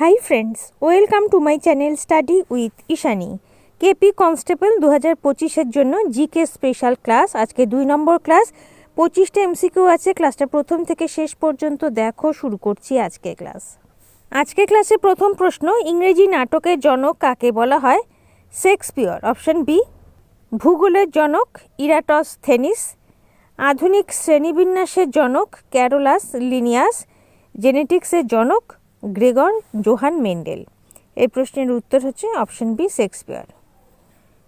Hi friends welcome to my channel study with Ishani KP constable দু হাজার পঁচিশের জন্য জিকে স্পেশাল ক্লাস আজকে দুই নম্বর ক্লাস পঁচিশটা এমসিকিউ আছে ক্লাসটা প্রথম থেকে শেষ পর্যন্ত দেখো, শুরু করছি আজকে ক্লাস আজকে ক্লাসে প্রথম প্রশ্ন, ইংরেজি নাটকের জনক কাকে বলা হয়? শেক্সপিয়র অপশন বি ভূগোলের জনক ইরাটস থেনিস। আধুনিক শ্রেণীবিন্যাসের জনক ক্যারোলাস লিনিয়াস। জেনেটিক্সের জনক গ্রেগর জোহান মেন্ডেল। এই প্রশ্নের উত্তর হচ্ছে অপশন বি, শেক্সপিয়ার।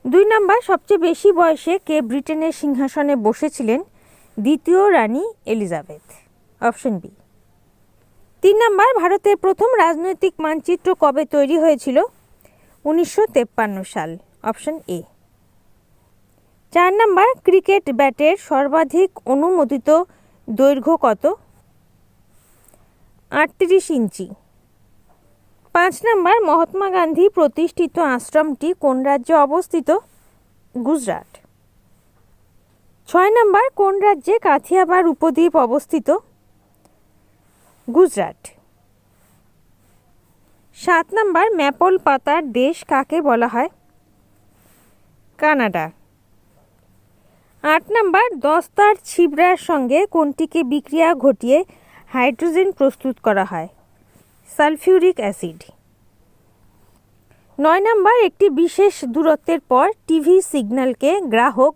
দুই নম্বর, সবচেয়ে বেশি বয়সে কে ব্রিটেনের সিংহাসনে বসেছিলেন দ্বিতীয় রানী এলিজাবেথ? Option B. তিন নম্বর, ভারতের প্রথম রাজনৈতিক মানচিত্র কবে তৈরি হয়েছিল? উনিশশো সাল। Option A. চার নম্বর, ক্রিকেট ব্যাটের সর্বাধিক অনুমোদিত দৈর্ঘ্য কত? আটত্রিশ ইঞ্চি। পাঁচ নম্বর, মহাত্মা গান্ধী প্রতিষ্ঠিত আশ্রমটি কোন রাজ্যে অবস্থিত? গুজরাট। ছয় নম্বর, কোন রাজ্যে কাথিয়াবার উপদ্বীপ অবস্থিত? গুজরাট। সাত নম্বর, ম্যাপল পাতার দেশ কাকে বলা হয়? কানাডা। আট নম্বর, দস্তার ছিবড়ার সঙ্গে কোনটিকে বিক্রিয়া ঘটিয়ে হাইড্রোজেন প্রস্তুত করা হয়? Sulphuric acid. নয় নম্বর, একটি বিশেষ দূরত্বের পর টিভি সিগন্যালকে গ্রাহক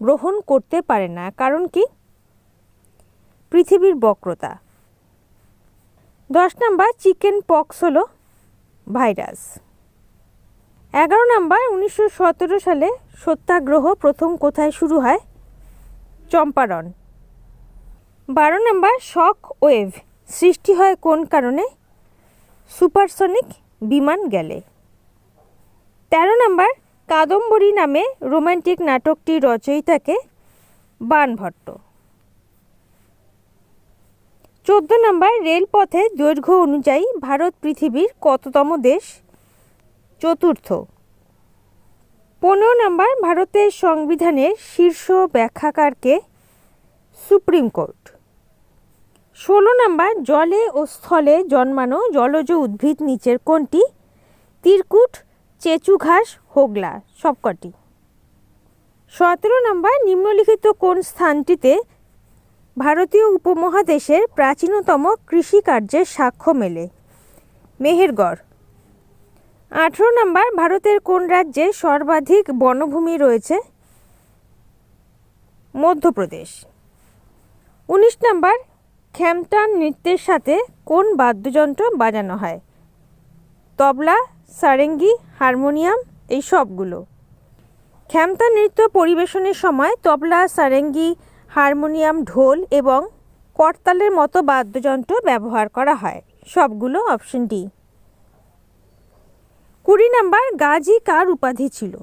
গ্রহণ করতে পারে না, কারণ কি? পৃথিবীর বক্রতা। দশ নম্বর, চিকেন পক্স হলো ভাইরাস। এগারো নম্বর, উনিশশো সালে সত্যাগ্রহ প্রথম কোথায় শুরু হয়? চম্পারণ। বারো নম্বর, শক ওয়েভ সৃষ্টি হয় কোন কারণে? সুপারসনিক বিমান গেলে। তেরো নম্বর, কাদম্বরী নামে রোমান্টিক নাটকটির রচয়িতাকে বানভট্ট। চোদ্দ নম্বর, রেলপথে দৈর্ঘ্য অনুযায়ী ভারত পৃথিবীর কততম দেশ? চতুর্থ। পনেরো নম্বর, ভারতের সংবিধানের শীর্ষ ব্যাখ্যাকারকে সুপ্রিম কোর্ট। ষোলো নম্বর, জলে ও স্থলে জন্মানো জলজ উদ্ভিদ নিচের কোনটি? তিরকুট চেচু ঘাস হোগলা সবকটি সতেরো নম্বর, নিম্নলিখিত কোন স্থানটিতে ভারতীয় উপমহাদেশের প্রাচীনতম কৃষিকার্যের সাক্ষ্য মেলে? মেহেরগড়। আঠেরো নম্বর, ভারতের কোন রাজ্যে সর্বাধিক বনভূমি রয়েছে? মধ্যপ্রদেশ। উনিশ নম্বর খ্যামটান নৃত্যের সাথে কোন বাদ্যযন্ত্র বাজানো হয়? তবলা, সারেঙ্গি, হারমোনিয়াম, এই সবগুলো। খ্যামতা নৃত্য পরিবেশনের সময় তবলা, সারেঙ্গি, হারমোনিয়াম, ঢোল এবং করতালের মতো বাদ্যযন্ত্র ব্যবহার করা হয়। সবগুলো অপশন ডি। কুড়ি নাম্বার, গাজী কার উপাধি ছিল?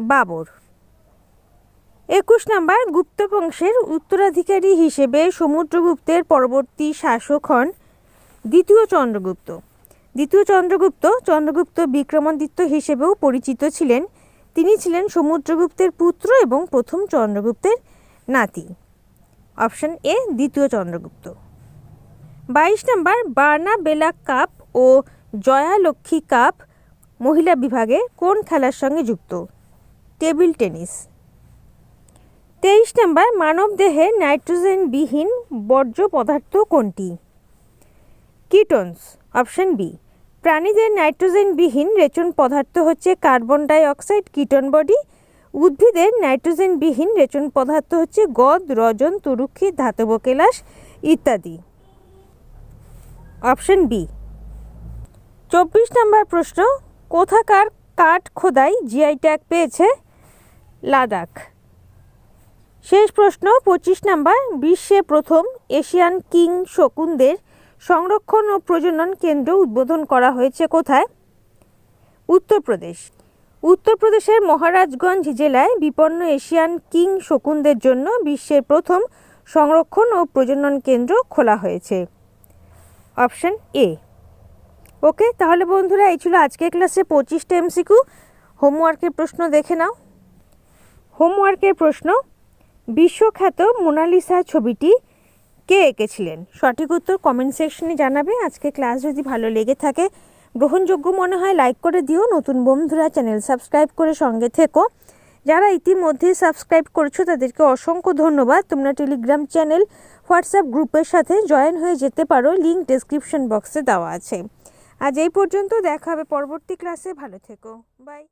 বাবর। একুশ নাম্বার গুপ্ত বংশের উত্তরাধিকারী হিসেবে সমুদ্রগুপ্তের পরবর্তী শাসক হন দ্বিতীয় চন্দ্রগুপ্ত। দ্বিতীয় চন্দ্রগুপ্ত চন্দ্রগুপ্ত বিক্রমাদিত্য হিসেবেও পরিচিত ছিলেন। তিনি ছিলেন সমুদ্রগুপ্তের পুত্র এবং প্রথম চন্দ্রগুপ্তের নাতি। অপশন এ, দ্বিতীয় চন্দ্রগুপ্ত। বাইশ নম্বর বার্না বেলা কাপ ও জয়ালক্ষ্মী কাপ মহিলা বিভাগে কোন খেলার সঙ্গে যুক্ত? Table tennis. তেইশ নাম্বার নম্বর মানবদেহে নাইট্রোজেনবিহীন বর্জ্য পদার্থ কোনটি? Ketones, option B. প্রাণীদের নাইট্রোজেনবিহীন রেচন পদার্থ হচ্ছে carbon dioxide ketone body. উদ্ভিদের নাইট্রোজেনবিহীন রেচন পদার্থ হচ্ছে গদ, রজন, তুরুক্ষি, ধাতব কেলাস ইত্যাদি। Option B. চব্বিশ নম্বর প্রশ্ন, কোথাকার কাঠ খোদাই জিআই ট্যাগ পেয়েছে? লাদাখ। শেষ প্রশ্ন, পঁচিশ নাম্বার, বিশ্বে প্রথম এশিয়ান কিং শকুনদের সংরক্ষণ ও প্রজনন কেন্দ্র উদ্বোধন করা হয়েছে কোথায়? উত্তরপ্রদেশ। উত্তরপ্রদেশের মহারাজগঞ্জ জেলায় বিপন্ন এশিয়ান কিং শকুনদের জন্য বিশ্বের প্রথম সংরক্ষণ ও প্রজনন কেন্দ্র খোলা হয়েছে। Option A. ওকে, তাহলে বন্ধুরা, এই ছিল আজকের ক্লাসে পঁচিশটা এমসিকিউ। হোমওয়ার্কের প্রশ্ন দেখে নাও। হোমওয়ার্কের প্রশ্ন বিশ্বখ্যাত মোনালিসা ছবিটি কে এঁকেছিলেন? সঠিক উত্তর কমেন্ট সেকশনে জানাবে। আজকে ক্লাস যদি ভালো লেগে থাকে, গ্রহণযোগ্য মনে হয় লাইক করে দিও। নতুন বন্ধুরা চ্যানেল সাবস্ক্রাইব করে সঙ্গে থেকো। যারা ইতিমধ্যে সাবস্ক্রাইব করেছ, তাদেরকে অসংখ্য ধন্যবাদ। তোমরা টেলিগ্রাম চ্যানেল হোয়াটসঅ্যাপ গ্রুপের সাথে জয়েন হয়ে যেতে পারো। লিঙ্ক ডেসক্রিপশন বক্সে দেওয়া আছে। আজ এই পর্যন্ত দেখা হবে পরবর্তী ক্লাসে ভালো থেকো। বাই